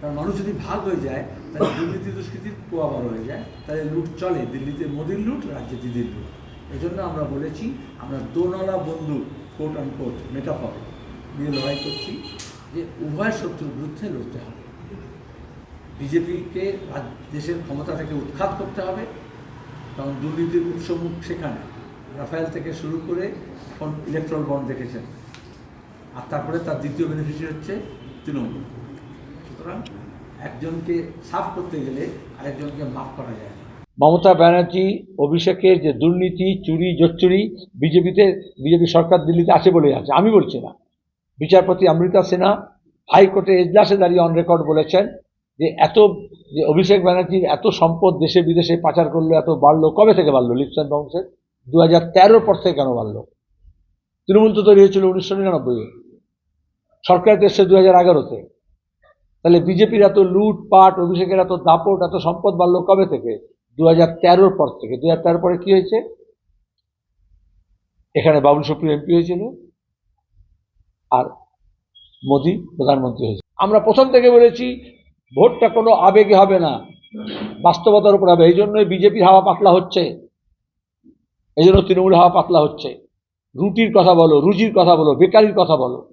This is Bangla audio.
কারণ মানুষ যদি ভাগ হয়ে যায়, তাহলে দুর্নীতি দুষ্কৃতির পোয়া বড় হয়ে যায়। তাহলে লুট চলে। দিল্লিতে মোদির লুট, রাজ্যে দিদির লুট। এই জন্য আমরা বলেছি, আমরা দোনলা বন্ধু কোট অ্যান্ড কোট মেটাফর নিয়ে লড়াই করছি যে উভয় শত্রুর বিরুদ্ধে লড়তে হবে। বিজেপিকে দেশের ক্ষমতা থেকে উৎখাত করতে হবে। কারণ দুর্নীতির উৎসমুখ সেখানে। রাফায়েল থেকে শুরু করে এখন ইলেকট্রাল বন্ড দেখেছেন। আর তারপরে তার দ্বিতীয় বেনিফিশিয়ারি হচ্ছে তৃণমূল। সুতরাং একজনকে সাফ করতে গেলে আরেকজনকে মাফ করা যায়। মমতা ব্যানার্জি অভিষেকের যে দুর্নীতি, চুরি, জোচ্চুরি বিজেপিতে, বিজেপি সরকার দিল্লিতে আছে বলে আছে। আমি বলছি না। বিচারপতি অমৃতা সিনহা হাইকোর্টে এজলাসে দাঁড়িয়ে অন রেকর্ড বলেছেন যে এত যে অভিষেক ব্যানার্জির এত সম্পদ দেশে বিদেশে পাচার করল, এত বাড়লো, কবে থেকে বাড়লো? লিপসেন বংশের দু হাজার তেরোর পর থেকে কেন বাড়লো? তৃণমূল তো তৈরি হয়েছিল উনিশশো নিরানব্বই সরকার এসছে দু হাজার এগারোতে। তাহলে বিজেপির এত লুট, পাট, অভিষেকের এত দাপট, এত সম্পদ বাড়লো কবে থেকে? দু হাজার পর থেকে। দু হাজার পরে কি হয়েছে? এখানে বাবুল সুপ্রিয় এমপি হয়েছিল আর মোদি প্রধানমন্ত্রী হয়েছে। আমরা প্রথম থেকে বলেছি, ভোটটা কোনো আবেগে হবে না। বাস্তবতার উপর হবে। এই জন্যই বিজেপির হাওয়া পাতলা হচ্ছে। এই জন্য তৃণমূল হাওয়া পাতলা হচ্ছে। রুটির কথা বলো, রুজির কথা বলো, বেকারির কথা বলো।